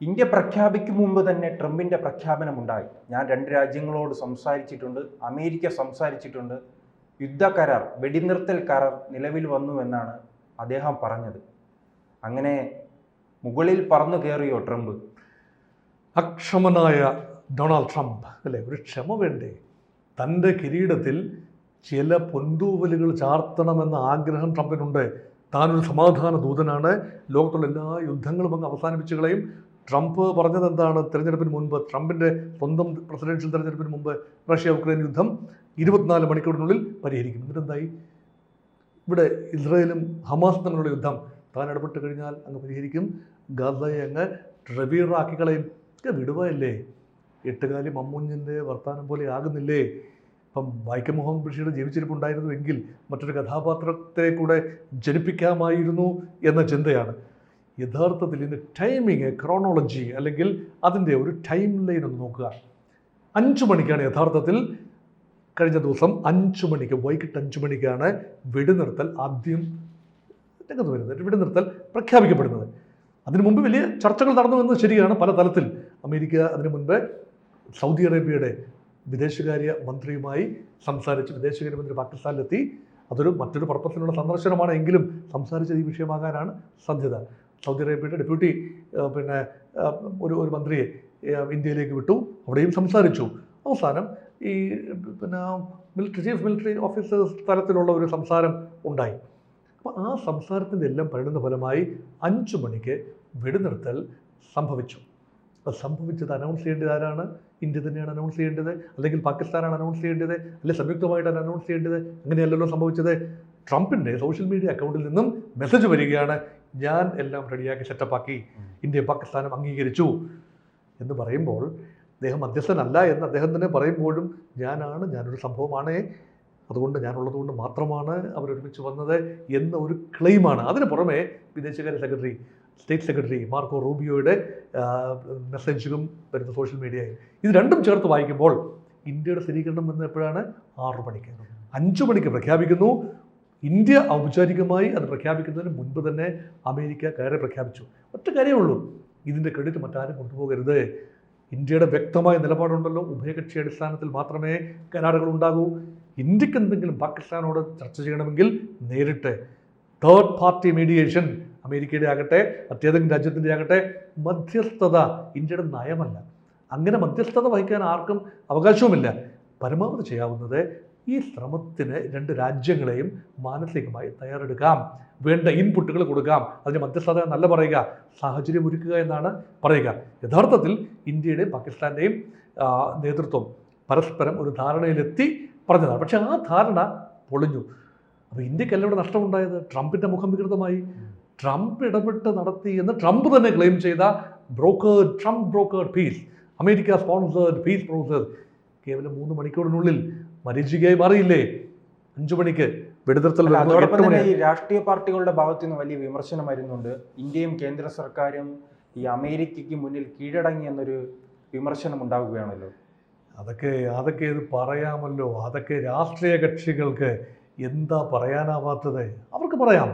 India പ്രഖ്യാപിക്കും മുമ്പ് തന്നെ ട്രംപിന്റെ പ്രഖ്യാപനമുണ്ടായി. ഞാൻ രണ്ട് രാജ്യങ്ങളോട് സംസാരിച്ചിട്ടുണ്ട് അമേരിക്ക സംസാരിച്ചിട്ടുണ്ട്. യുദ്ധ കരാർ വെടിനിർത്തൽ കരാർ നിലവിൽ വന്നു എന്നാണ് അദ്ദേഹം പറഞ്ഞത്. അങ്ങനെ മുകളിൽ പറന്നു കയറിയോ ട്രംപ്? അക്ഷമനായ ഡൊണാൾഡ് ട്രംപ് അല്ലേ? ഒരു ക്ഷമ വേണ്ടേ? തന്റെ കിരീടത്തിൽ ചില പൊന്തൂവലുകൾ ചാർത്തണമെന്ന ആഗ്രഹം ട്രംപിനുണ്ട്. താനൊരു സമാധാന ദൂതനാണ്. ലോകത്തുള്ള എല്ലാ യുദ്ധങ്ങളും അങ്ങ് അവസാനിപ്പിച്ച് കളയും. ട്രംപ് പറഞ്ഞത് എന്താണ് തിരഞ്ഞെടുപ്പിന് മുൻപ് ട്രംപിന്റെ സ്വന്തം പ്രസിഡൻഷ്യൽ തിരഞ്ഞെടുപ്പിന് മുമ്പ് റഷ്യ ഉക്രൈൻ യുദ്ധം ഇരുപത്തിനാല് മണിക്കൂറിനുള്ളിൽ പരിഹരിക്കും. എന്നിട്ടെന്തായി? ഇവിടെ ഇസ്രയേലും ഹമാസ് തമ്മിലുള്ള യുദ്ധം താൻ ഇടപെട്ട് കഴിഞ്ഞാൽ അങ്ങ് പരിഹരിക്കും. ഗാസയെ അങ്ങ് റവീറാക്കി കളയും വിടുവല്ലേ എട്ടുകാലി മമ്മൂഞ്ഞിന്റെ വർത്തമാനം പോലെ ആകുന്നില്ലേ? ഇപ്പം വൈക്കം മുഹമ്മദ് ബഷീർ ജീവിച്ചിരിപ്പുണ്ടായിരുന്നുവെങ്കിൽ മറ്റൊരു കഥാപാത്രത്തെ കൂടെ ജനിപ്പിക്കാമായിരുന്നു എന്ന ചിന്തയാണ്. യഥാർത്ഥത്തിൽ ഇതിന്റെ ടൈമിങ് ക്രോണോളജി അല്ലെങ്കിൽ അതിന്റെ ഒരു ടൈം ലൈൻ ഒന്ന് നോക്കുക. അഞ്ച് മണിക്കാണ് യഥാർത്ഥത്തിൽ കഴിഞ്ഞ ദിവസം അഞ്ച് മണിക്ക് വൈകിട്ട് അഞ്ച് മണിക്കാണ് വെടിനിർത്തൽ ആദ്യം രംഗത്ത് വരുന്നത്. വെടിനിർത്തൽ പ്രഖ്യാപിക്കപ്പെടുന്നത്. അതിനു മുമ്പ് വലിയ ചർച്ചകൾ നടന്നു എന്ന് ശരിയാണ് പല തലത്തിൽ. അമേരിക്ക അതിനു മുൻപ് സൗദി അറേബ്യയുടെ വിദേശകാര്യ മന്ത്രിയുമായി സംസാരിച്ച് വിദേശകാര്യമന്ത്രി പാകിസ്ഥാനിലെത്തി. അതൊരു മറ്റൊരു പർപ്പസിനുള്ള സന്ദർശനമാണ് എങ്കിലും സംസാരിച്ചത് ഈ വിഷയമാകാനാണ് സാധ്യത. സൗദി അറേബ്യയുടെ ഡെപ്യൂട്ടി പിന്നെ ഒരു ഒരു മന്ത്രിയെ ഇന്ത്യയിലേക്ക് വിട്ടു. അവിടെയും സംസാരിച്ചു. അവസാനം ഈ പിന്നെ മിലിറ്ററി ചീഫ് മിലിറ്ററി ഓഫീസേഴ്സ് തലത്തിലുള്ള ഒരു സംസാരം ഉണ്ടായി. അപ്പോൾ ആ സംസാരത്തിന്റെ എല്ലാം പരിണിത ഫലമായി അഞ്ചു മണിക്ക് വെടിനിർത്തൽ സംഭവിച്ചു. അത് സംഭവിച്ചത് അനൗൺസ് ചെയ്യേണ്ടത് ആരാണ്? ഇന്ത്യ തന്നെയാണ് അനൗൺസ് ചെയ്യേണ്ടത്? അല്ലെങ്കിൽ പാകിസ്ഥാനാണ് അനൗൺസ് ചെയ്യേണ്ടത്? അല്ലെങ്കിൽ സംയുക്തമായിട്ടാണ് അനൗൺസ് ചെയ്യേണ്ടത്? അങ്ങനെയല്ലല്ലോ സംഭവിച്ചത്. ട്രംപിന്റെ സോഷ്യൽ മീഡിയ അക്കൗണ്ടിൽ നിന്നും മെസ്സേജ് വരികയാണ് ഞാൻ എല്ലാം റെഡിയാക്കി സെറ്റപ്പാക്കി ഇന്ത്യ പാകിസ്ഥാനും അംഗീകരിച്ചു എന്ന് പറയുമ്പോൾ അദ്ദേഹം മധ്യസ്ഥനല്ല എന്ന് അദ്ദേഹം തന്നെ പറയുമ്പോഴും ഞാനാണ് ഞാനൊരു സംഭവമാണ് അതുകൊണ്ട് ഞാനുള്ളതുകൊണ്ട് മാത്രമാണ് അവരൊരുമിച്ച് വന്നത് എന്ന ഒരു ക്ലെയിമാണ്. അതിന് പുറമെ വിദേശകാര്യ സെക്രട്ടറി സ്റ്റേറ്റ് സെക്രട്ടറി മാർക്കോ റൂബിയോയുടെ മെസ്സേജും വരുന്ന സോഷ്യൽ മീഡിയയിൽ. ഇത് രണ്ടും ചേർത്ത് വായിക്കുമ്പോൾ ഇന്ത്യയുടെ സ്ഥിരീകരണം വന്നപ്പോഴാണ് ആറു മണിക്ക്. അഞ്ചു മണിക്ക് പ്രഖ്യാപിക്കുന്നു. ഇന്ത്യ ഔപചാരികമായി അത് പ്രഖ്യാപിക്കുന്നതിന് മുൻപ് തന്നെ അമേരിക്ക കയറി പ്രഖ്യാപിച്ചു. ഒറ്റ കാര്യമേ ഉള്ളൂ. ഇതിന്റെ ക്രെഡിറ്റ് മറ്റാരും കൊണ്ടുപോകരുത്. ഇന്ത്യയുടെ വ്യക്തമായ നിലപാടുണ്ടല്ലോ. ഉഭയകക്ഷി അടിസ്ഥാനത്തിൽ മാത്രമേ കരാറുകൾ ഉണ്ടാകൂ. ഇന്ത്യയ്ക്ക് എന്തെങ്കിലും പാകിസ്ഥാനോട് ചർച്ച ചെയ്യണമെങ്കിൽ നേരിട്ട് തേർഡ് പാർട്ടി മീഡിയേഷൻ അമേരിക്കയുടെ ആകട്ടെ മറ്റേതെങ്കിലും രാജ്യത്തിന്റെ ആകട്ടെ മധ്യസ്ഥത ഇന്ത്യയുടെ നയമല്ല. അങ്ങനെ മധ്യസ്ഥത വഹിക്കാൻ ആർക്കും അവകാശവുമില്ല. പരമാവധി ചെയ്യാവുന്നത് ഈ ശ്രമത്തിന് രണ്ട് രാജ്യങ്ങളെയും മാനസികമായി തയ്യാറെടുക്കാം. വേണ്ട ഇൻപുട്ടുകൾ കൊടുക്കാം. അതിന് മധ്യസ്ഥത നല്ല പറയുക. സാഹചര്യം ഒരുക്കുക എന്നാണ് പറയുക. യഥാർത്ഥത്തിൽ ഇന്ത്യയുടെയും പാകിസ്ഥാന്റെയും നേതൃത്വം പരസ്പരം ഒരു ധാരണയിലെത്തി പറഞ്ഞതാണ്. പക്ഷേ ആ ധാരണ പൊളിഞ്ഞു. അപ്പോൾ ഇന്ത്യക്കല്ല ഇവിടെ നഷ്ടമുണ്ടായത്? ട്രംപിന്റെ മുഖം വികൃതമായി. ട്രംപ് ഇടപെട്ട് നടത്തി എന്ന് ട്രംപ് തന്നെ ക്ലെയിം ചെയ്ത brokered Trump brokered peace America sponsored peace process കേവലം മൂന്ന് മണിക്കൂറിനുള്ളിൽ മരീചികയായി മാറിയില്ലേ അഞ്ചു മണിക്ക് വെടിനിർത്തൽ അതോടൊപ്പം തന്നെ ഈ രാഷ്ട്രീയ പാർട്ടികളുടെ ഭാഗത്തു നിന്ന് വലിയ വിമർശനം വരുന്നുണ്ട് ഇന്ത്യയും കേന്ദ്ര സർക്കാരും ഈ അമേരിക്കയ്ക്ക് മുന്നിൽ കീഴടങ്ങി എന്നൊരു വിമർശനം ഉണ്ടാവുകയാണല്ലോ. അതൊക്കെ അതൊക്കെ ഇത് പറയാമല്ലോ. അതൊക്കെ രാഷ്ട്രീയ കക്ഷികൾക്ക് എന്താ പറയാനാവാത്തത്? അവർക്ക് പറയാം.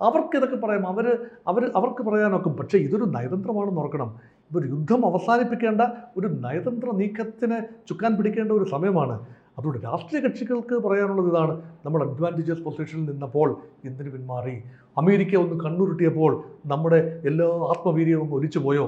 അവർക്ക് ഇതൊക്കെ പറയാം. അവർ അവർ അവർക്ക് പറയാനൊക്കെ. പക്ഷേ ഇതൊരു നയതന്ത്രമാണെന്ന് ഓർക്കണം. ഇവർ യുദ്ധം അവസാനിപ്പിക്കേണ്ട ഒരു നയതന്ത്ര നീക്കത്തിന് ചുക്കാൻ പിടിക്കേണ്ട ഒരു സമയമാണ്. അതുകൊണ്ട് രാഷ്ട്രീയ കക്ഷികൾക്ക് പറയാനുള്ളത് ഇതാണ്. നമ്മൾ അഡ്വാന്റേജസ് പൊസിഷനിൽ നിന്നപ്പോൾ എന്തിനു പിന്മാറി? അമേരിക്ക ഒന്ന് കണ്ണുരുട്ടിയപ്പോൾ നമ്മുടെ എല്ലാ ആത്മവീര്യവും ഒലിച്ചു പോയോ?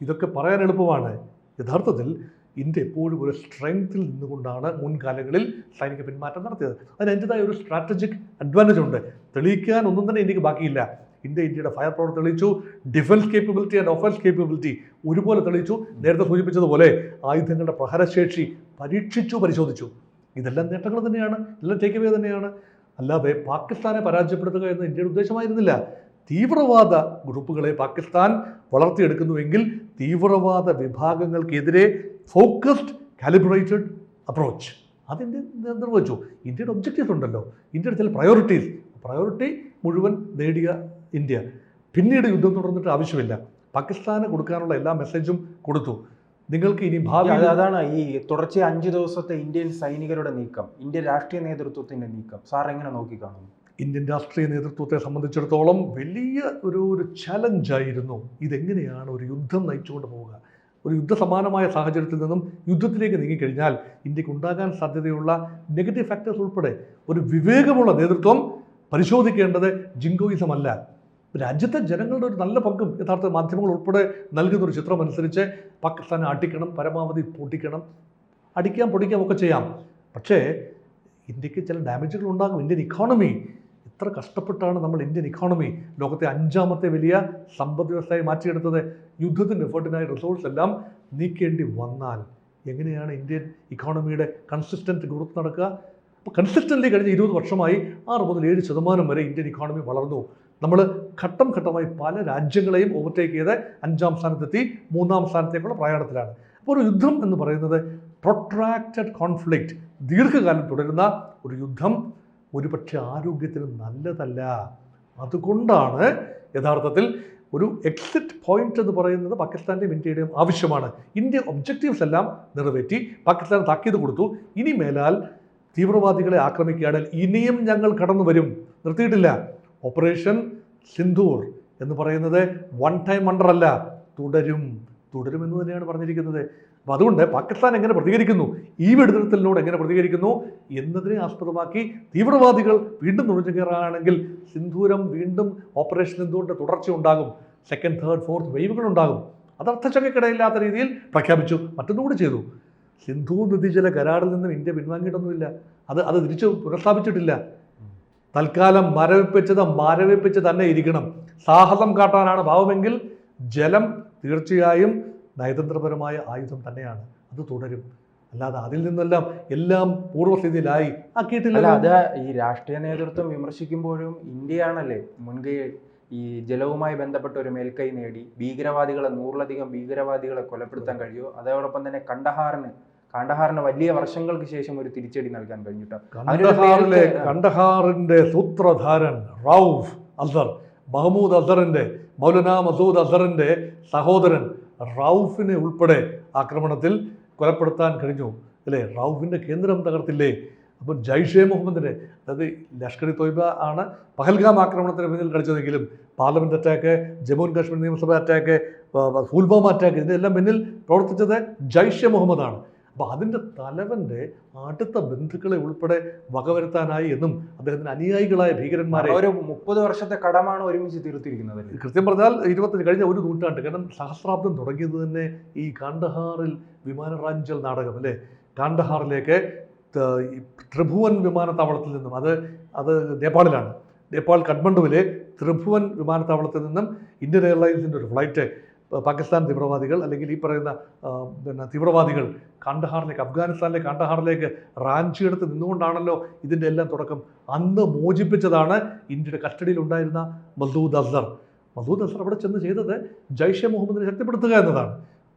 ഇതൊക്കെ പറയാൻ എളുപ്പമാണ്. യഥാർത്ഥത്തിൽ ഇന്ത്യ എപ്പോഴും ഒരു സ്ട്രെങ്ത്തിൽ നിന്നുകൊണ്ടാണ് മുൻകാലങ്ങളിൽ സൈനിക പിന്മാറ്റം നടത്തിയത്. അതിന് അതിന്റെതായ ഒരു സ്ട്രാറ്റജിക് അഡ്വാന്റേജ് ഉണ്ട്. തെളിയിക്കാൻ ഒന്നും തന്നെ ഇന്ത്യയ്ക്ക് ബാക്കിയില്ല. ഇന്ത്യ ഇന്ത്യയുടെ ഫയർ പവർ തെളിയിച്ചു defence capability and offence capability ഒരുപോലെ തെളിയിച്ചു. നേരത്തെ സൂചിപ്പിച്ചതുപോലെ ആയുധങ്ങളുടെ പ്രഹരശേഷി പരീക്ഷിച്ചു പരിശോധിച്ചു. ഇതെല്ലാം നേട്ടങ്ങൾ തന്നെയാണ് ഇതെല്ലാം ടേക്ക് അവേ തന്നെയാണ്. അല്ലാതെ പാകിസ്ഥാനെ പരാജയപ്പെടുത്തുക എന്ന ഇന്ത്യയുടെ ഉദ്ദേശമായിരുന്നില്ല. തീവ്രവാദ ഗ്രൂപ്പുകളെ പാകിസ്ഥാൻ വളർത്തിയെടുക്കുന്നുവെങ്കിൽ തീവ്രവാദ വിഭാഗങ്ങൾക്കെതിരെ ഫോക്കസ്ഡ് കാലിബ്രേറ്റഡ് അപ്രോച്ച് അതിന്റെ നിർവഹിച്ചു. ഇന്ത്യയുടെ ഒബ്ജക്റ്റീവ്സ് ഉണ്ടല്ലോ. ഇന്ത്യയുടെ ചില പ്രയോറിറ്റീസ് പ്രയോറിറ്റി മുഴുവൻ നേടിയ ഇന്ത്യ. പിന്നീട് യുദ്ധം തുടർന്നിട്ട് ആവശ്യമില്ല. പാകിസ്ഥാന് കൊടുക്കാനുള്ള എല്ലാ മെസ്സേജും കൊടുത്തു. നിങ്ങൾക്ക് ഇനി ഭാവി അത് അതാണ് ഈ തുടർച്ചയായ അഞ്ച് ദിവസത്തെ ഇന്ത്യൻ സൈനികരുടെ നീക്കം ഇന്ത്യൻ രാഷ്ട്രീയ നേതൃത്വത്തിന്റെ നീക്കം. സാർ എങ്ങനെ നോക്കിക്കാണുന്നു? ഇന്ത്യൻ രാഷ്ട്രീയ നേതൃത്വത്തെ സംബന്ധിച്ചിടത്തോളം വലിയ ഒരു ഒരു ചലഞ്ചായിരുന്നു ഇതെങ്ങനെയാണ് ഒരു യുദ്ധം നയിച്ചുകൊണ്ട് പോവുക? ഒരു യുദ്ധസമാനമായ സാഹചര്യത്തിൽ നിന്നും യുദ്ധത്തിലേക്ക് നീങ്ങിക്കഴിഞ്ഞാൽ ഇന്ത്യയ്ക്ക് ഉണ്ടാകാൻ സാധ്യതയുള്ള നെഗറ്റീവ് ഫാക്ടേഴ്സ് ഉൾപ്പെടെ ഒരു വിവേകമുള്ള നേതൃത്വം പരിശോധിക്കേണ്ടത് ജിങ്കോയിസം അല്ല രാജ്യത്തെ ജനങ്ങളുടെ ഒരു നല്ല പങ്കും യഥാർത്ഥ മാധ്യമങ്ങൾ ഉൾപ്പെടെ നൽകുന്ന ഒരു ചിത്രം അനുസരിച്ച് പാകിസ്ഥാനെ അടിക്കണം പരമാവധി പൊട്ടിക്കണം അടിക്കാം പൊടിക്കാം ഒക്കെ ചെയ്യാം. പക്ഷേ ഇന്ത്യയ്ക്ക് ചില ഡാമേജുകൾ ഉണ്ടാകും. ഇന്ത്യൻ ഇക്കോണമി ഇത്ര കഷ്ടപ്പെട്ടാണ് നമ്മൾ ഇന്ത്യൻ ഇക്കോണമി ലോകത്തെ അഞ്ചാമത്തെ വലിയ സമ്പദ് വ്യവസ്ഥയെ മാറ്റിയെടുത്തത്. യുദ്ധത്തിന്റെ എഫേർട്ടിനായി റിസോഴ്സ് എല്ലാം നീക്കേണ്ടി വന്നാൽ എങ്ങനെയാണ് ഇന്ത്യൻ ഇക്കോണമിയുടെ കൺസിസ്റ്റന്റ് ഗ്രോത്ത് നടക്കുക? അപ്പോൾ കൺസിസ്റ്റന്റ്ലി കഴിഞ്ഞ ഇരുപത് വർഷമായി ആറ് മുതൽ ഏഴ് ശതമാനം വരെ ഇന്ത്യൻ ഇക്കോണമി വളർന്നു. നമ്മൾ ഘട്ടം ഘട്ടമായി പല രാജ്യങ്ങളെയും ഓവർടേക്ക് ചെയ്ത് അഞ്ചാം സ്ഥാനത്തെത്തി മൂന്നാം സ്ഥാനത്തേക്കുള്ള പ്രയാണത്തിലാണ്. അപ്പോൾ ഒരു യുദ്ധം എന്ന് പറയുന്നത് പ്രൊട്രാക്റ്റഡ് കോൺഫ്ലിക്റ്റ് ദീർഘകാലം തുടരുന്ന ഒരു യുദ്ധം ഒരുപക്ഷെ ആരോഗ്യത്തിന് നല്ലതല്ല. അതുകൊണ്ടാണ് യഥാർത്ഥത്തിൽ ഒരു എക്സിറ്റ് പോയിന്റ് എന്ന് പറയുന്നത് പാകിസ്ഥാന്റെയും ഇന്ത്യയുടെയും ആവശ്യമാണ്. ഇന്ത്യ ഒബ്ജക്റ്റീവ്സ് എല്ലാം നിറവേറ്റി പാകിസ്ഥാൻ താക്കീത് കൊടുത്തു. ഇനി മേലാൽ തീവ്രവാദികളെ ആക്രമിക്കുകയാണെങ്കിൽ ഇനിയും ഞങ്ങൾ കടന്നു വരും നിർത്തിയിട്ടില്ല. ഓപ്പറേഷൻ സിന്ധൂർ എന്ന് പറയുന്നത് വൺ ടൈം വണ്ടർ അല്ല തുടരും. തുടരും എന്ന് തന്നെയാണ് പറഞ്ഞിരിക്കുന്നത്. അപ്പം അതുകൊണ്ട് പാകിസ്ഥാൻ എങ്ങനെ പ്രതികരിക്കുന്നു? ഈ വെടിനിർത്തലിനോട് എങ്ങനെ പ്രതികരിക്കുന്നു? എന്നതിനെ ആസ്പദമാക്കി തീവ്രവാദികൾ വീണ്ടും നുഴഞ്ഞു കയറുകയാണെങ്കിൽ സിന്ധൂരം വീണ്ടും ഓപ്പറേഷൻ സിന്ധൂറിന്റെ തുടർച്ച ഉണ്ടാകും. സെക്കൻഡ് തേർഡ് ഫോർത്ത് വെയ്വുകൾ ഉണ്ടാകും. അത് അർത്ഥശങ്കക്കിടയില്ലാത്ത രീതിയിൽ പ്രഖ്യാപിച്ചു. മറ്റൊന്നുകൂടി ചെയ്തു. സിന്ധു നദീജല കരാറിൽ നിന്നും ഇന്ത്യ പിൻവാങ്ങിയിട്ടൊന്നുമില്ല. അത് അത് തിരിച്ചു പുനഃസ്ഥാപിച്ചിട്ടില്ല. തൽക്കാലം മരവിപ്പിച്ചത് മരവിപ്പിച്ച് തന്നെ ഇരിക്കണം. സാഹസം കാട്ടാനാണ് ഭാവമെങ്കിൽ ജലം തീർച്ചയായും നയതന്ത്രപരമായ ആയുധം തന്നെയാണ്. അത് തുടരും. അല്ലാതെ അതിൽ നിന്നെല്ലാം എല്ലാം പൂർവസ്ഥിതിയിലായി ആക്കിയിട്ടില്ല അത് ഈ രാഷ്ട്രീയ നേതൃത്വം വിമർശിക്കുമ്പോഴും ഇന്ത്യയാണല്ലേ മുൻകൈ ഈ ജലവുമായി ബന്ധപ്പെട്ട ഒരു മേൽക്കൈ നേടി. ഭീകരവാദികളെ നൂറിലധികം ഭീകരവാദികളെ കൊലപ്പെടുത്താൻ കഴിയുമോ? അതോടൊപ്പം തന്നെ കണ്ടഹാറിന് കണ്ടഹാറിന് വലിയ വർഷങ്ങൾക്ക് ശേഷം ഒരു തിരിച്ചടി നൽകാൻ കഴിഞ്ഞിട്ടോ? കണ്ടഹാറിന്റെ സൂത്രധാരൻ റൌഫ് അസർ മഹമ്മൂദ് അസറിന്റെ മൗലന മസൂദ് അസറിന്റെ സഹോദരൻ റൌഫിനെ ഉൾപ്പെടെ ആക്രമണത്തിൽ കൊലപ്പെടുത്താൻ കഴിഞ്ഞു. അല്ലേ? റൌഫിന്റെ കേന്ദ്രം തകർത്തില്ലേ? അപ്പോൾ ജയ്ഷെ മുഹമ്മദിന്റെ അതായത് ലഷ്കർ ഇ തൊയ്ബ ആണ് പഹൽഗാം ആക്രമണത്തിന് പിന്നിൽ കളിച്ചതെങ്കിലും parliament attack Jammu and Kashmir നിയമസഭ അറ്റാക്ക് ഫുൽബോം അറ്റാക്ക് ഇതിനെല്ലാം പിന്നിൽ പ്രവർത്തിച്ചത് ജയ്ഷെ മുഹമ്മദാണ്. അപ്പോൾ അതിന്റെ തലവന്റെ അടുത്ത ബന്ധുക്കളെ ഉൾപ്പെടെ വകവരുത്താനായി എന്നും അദ്ദേഹത്തിന് അനുയായികളായ ഭീകരന്മാരെ ഒരു മുപ്പത് വർഷത്തെ കടമാണ് ഒരുമിച്ച് തീർത്തിരിക്കുന്നത് കൃത്യം പറഞ്ഞാൽ ഇരുപത്തഞ്ച് കഴിഞ്ഞ ഒരു നൂറ്റാണ്ട് കാരണം സഹസ്രാബ്ദം തുടങ്ങിയത് തന്നെ ഈ കാണ്ഡഹാറിൽ വിമാനറാഞ്ചൽ നാടകം അല്ലേ? കാണ്ഡഹാറിലേക്ക് ത്രിഭുവൻ വിമാനത്താവളത്തിൽ നിന്നും അത് അത് നേപ്പാളിലാണ്. നേപ്പാൾ കഠ്മണ്ഡുവിലെ ത്രിഭുവൻ വിമാനത്താവളത്തിൽ നിന്നും ഇന്ത്യൻ എയർലൈൻസിന്റെ ഒരു ഫ്ലൈറ്റ് പാകിസ്ഥാൻ തീവ്രവാദികൾ അല്ലെങ്കിൽ ഈ പറയുന്ന പിന്നെ തീവ്രവാദികൾ കാണ്ഡഹാറിലേക്ക് അഫ്ഗാനിസ്ഥാനിലെ കാണ്ഡഹാറിലേക്ക് റാഞ്ചിയെടുത്ത് നിന്നുകൊണ്ടാണല്ലോ ഇതിന്റെ എല്ലാം തുടക്കം. അന്ന് മോചിപ്പിച്ചതാണ് ഇന്ത്യയുടെ കസ്റ്റഡിയിൽ ഉണ്ടായിരുന്ന മസൂദ് അസർ മസൂദ് അസർ അവിടെ ചെന്ന് ചെയ്തത് ജയ്ഷെ മുഹമ്മദിനെ ശക്തിപ്പെടുത്തുക എന്നതാണ്.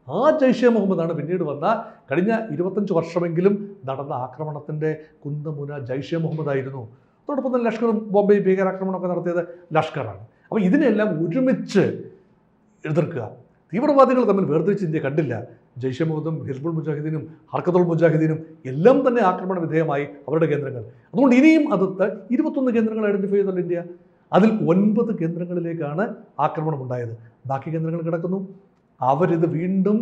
ആ ജയ്ഷെ മുഹമ്മദാണ് പിന്നീട് വന്ന കഴിഞ്ഞ ഇരുപത്തഞ്ച് വർഷമെങ്കിലും നടന്ന ആക്രമണത്തിന്റെ കുന്തമുന ജയ്ഷെ മുഹമ്മദായിരുന്നു. അതോടൊപ്പം തന്നെ ലഷ്കറും ബോംബെ ഭീകരാക്രമണമൊക്കെ നടത്തിയത് ലഷ്കറാണ്. അപ്പോൾ ഇതിനെല്ലാം ഒരുമിച്ച് എതിർക്കുക. തീവ്രവാദികൾ തമ്മിൽ വേർതിരിച്ച് ഇന്ത്യ കണ്ടില്ല. ജയ്ഷെ മുഹമ്മദും ഹിസ്ബുൾ മുജാഹിദീനും ഹർക്കത്തുൽ മുജാഹിദീനും എല്ലാം തന്നെ ആക്രമണ വിധേയമായി അവരുടെ കേന്ദ്രങ്ങൾ. അതുകൊണ്ട് ഇനിയും അത് ഇരുപത്തൊന്ന് കേന്ദ്രങ്ങൾ ഐഡന്റിഫൈ ചെയ്തുള്ള ഇന്ത്യ. അതിൽ ഒൻപത് കേന്ദ്രങ്ങളിലേക്കാണ് ആക്രമണം ഉണ്ടായത് ബാക്കി കേന്ദ്രങ്ങൾ കിടക്കുന്നു. അവരിത് വീണ്ടും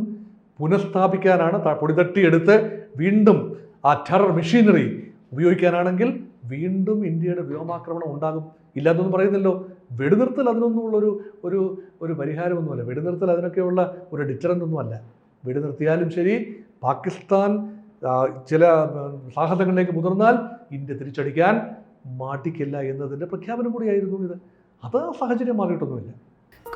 പുനഃസ്ഥാപിക്കാനാണ് പൊടിതട്ടിയെടുത്ത് വീണ്ടും ആ ടെറർ മെഷീനറി ഉപയോഗിക്കാനാണെങ്കിൽ വീണ്ടും ഇന്ത്യയുടെ വ്യോമാക്രമണം ഉണ്ടാകും. ഇല്ലാതൊന്നും പറയുന്നല്ലോ വെടിനിർത്തൽ അതിനൊന്നുമുള്ളൊരു ഒരു ഒരു പരിഹാരമൊന്നുമല്ല. വെടിനിർത്തൽ അതിനൊക്കെയുള്ള ഒരു ഡിറ്ററന്റ് ഒന്നുമല്ല വെടിനിർത്തിയാലും ശരി പാകിസ്ഥാൻ ചില സാഹസങ്ങളിലേക്ക് മുതിർന്നാൽ ഇന്ത്യ തിരിച്ചടിക്കാൻ മാട്ടിക്കില്ല എന്നതിന്റെ പ്രഖ്യാപനം കൂടിയായിരുന്നു ഇത്. അത് സാഹചര്യം മാറിയിട്ടൊന്നുമില്ല.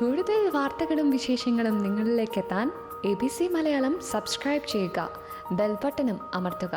കൂടുതൽ വാർത്തകളും വിശേഷങ്ങളും നിങ്ങളിലേക്ക് എത്താൻ A B C Malayalam subscribe ചെയ്യുക. ബെൽബട്ടനും അമർത്തുക.